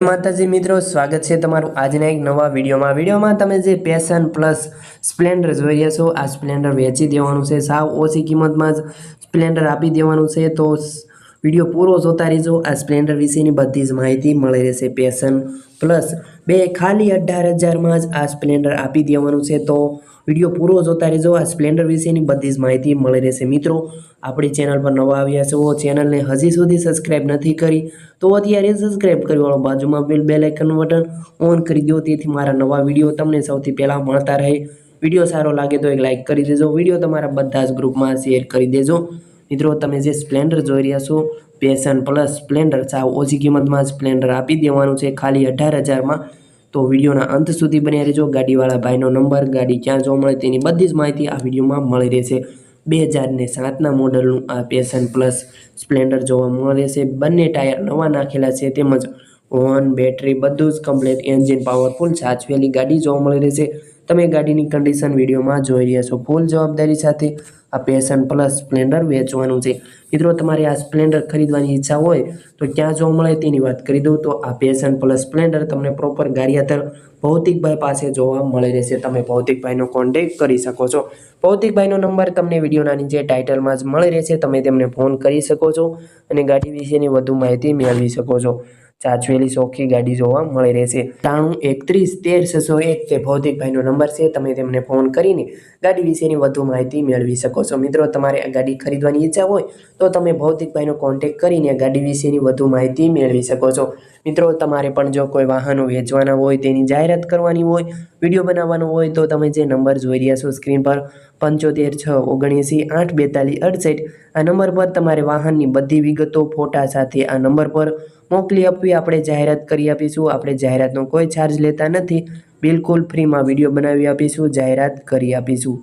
માતાજી મિત્રો, સ્વાગત છે તમારું આજના એક નવા વિડીયોમાં. વિડીયોમાં તમે જે પેશન પ્લસ સ્પ્લેન્ડર જોઈ રહ્યા છો, આ સ્પ્લેન્ડર વેચી દેવાનું છે. સાવ ઓછી કિંમતમાં જ સ્પ્લેન્ડર આપી દેવાનું છે. તો વીડિયો પૂરો જોતા રહેજો. આ સ્પ્લેન્ડર વિશેની બધી જ માહિતી મળી રહેશે પેશન પ્લસ બે ખાલી અઢાર હજારમાં જ આ સ્પ્લેન્ડર આપી દેવાનું છે. તો વીડિયો પૂરો જોતા રહેજો. આ સ્પ્લેન્ડર વિશેની બધી જ માહિતી મળી રહેશે. મિત્રો, આપણી ચેનલ પર નવા આવ્યા છો, ચેનલને હજી સુધી સબસ્ક્રાઇબ નથી કરી, તો અત્યારે સબસ્ક્રાઇબ કરી વાળો બાજુમાં બેલ બેલ આઇકનનું બટન ઓન કરી દો. તેથી મારા નવા વીડિયો તમને સૌથી પહેલાં મળતા રહે. વીડિયો સારો લાગે તો એક લાઇક કરી દેજો. વીડિયો તમારા બધા જ ગ્રુપમાં શેર કરી દેજો. મિત્રો, તમે જે સ્પ્લેન્ડર જોઈ રહ્યા છો પેશન પ્લસ સ્પ્લેન્ડર સાવ ઓછી કિંમતમાં સ્પ્લેન્ડર આપી દેવાનું છે. ખાલી અઢાર હજારમાં. તો વિડીયોના અંત સુધી બન્યા રહેજો. ગાડીવાળા ભાઈનો નંબર, ગાડી ક્યાં જોવા મળે તેની બધી જ માહિતી આ વિડીયોમાં મળી રહેશે. બે હજારને સાતના મોડલનું આ પેશન પ્લસ સ્પ્લેન્ડર જોવા મળે છે બંને ટાયર નવા નાખેલા છે. તેમજ ઓન બેટરી બધું જ કમ્પ્લેટ એન્જિન પાવરફુલ સાચવેલી ગાડી જોવા મળી રહેશે. તમે ગાડીની કન્ડિશન વિડીયોમાં જોઈ રહ્યા છો. ફૂલ જવાબદારી સાથે આ પેશન પ્લસ સ્પ્લેન્ડર વેચવાનું છે. મિત્રો, તમારે આ સ્પ્લેન્ડર ખરીદવાની ઈચ્છા હોય તો ક્યાં જોવા મળે તેની વાત કરી દઉં. તો આ પેશન પ્લસ સ્પ્લેન્ડર તમને પ્રોપર ગારિયાતર ભૌતિકભાઈ પાસે જોવા મળી રહેશે. તમે ભૌતિકભાઈનો કોન્ટેક કરી શકો છો. ભૌતિકભાઈનો નંબર તમને વિડીયોના નીચે ટાઇટલમાં જ મળી રહેશે. તમે તેમને ફોન કરી શકો છો અને ગાડી વિશેની વધુ માહિતી મેળવી શકો છો. સાચવેલી ચોખ્ખી ગાડી જોવા મળી રહેશે. ત્રાણું એકત્રીસ, તેર, છસો એક તે ભૌતિકભાઈનો નંબર છે, તમે તેમને ફોન કરીને ગાડી વિશેની વધુ માહિતી મેળવી શકો છો. મિત્રો, તમારે આ ગાડી ખરીદવાની ઈચ્છા હોય તો તમે ભૌતિકભાઈનો કોન્ટેક કરીને ગાડી વિશેની વધુ માહિતી મેળવી શકો છો. મિત્રો, તમારે પણ જો કોઈ વાહનો વેચવાના હોય, તેની જાહેરાત કરવાની હોય, વીડિયો બનાવવાનો હોય, તો તમે જે નંબર જોઈ રહ્યા છો સ્ક્રીન પર, પંચોતેર છ ઓગણએંસી આઠ બેતાલીસ અડસઠ, આ નંબર પર તમારે વાહનની બધી વિગતો ફોટા સાથે આ નંબર પર મોકલી આપવી, આપણે જાહેરાત કરી આપીશું. આપણે જાહેરાતનો કોઈ ચાર્જ લેતા નથી. બિલકુલ ફ્રીમાં વીડિયો બનાવી આપીશું, જાહેરાત કરી આપીશું.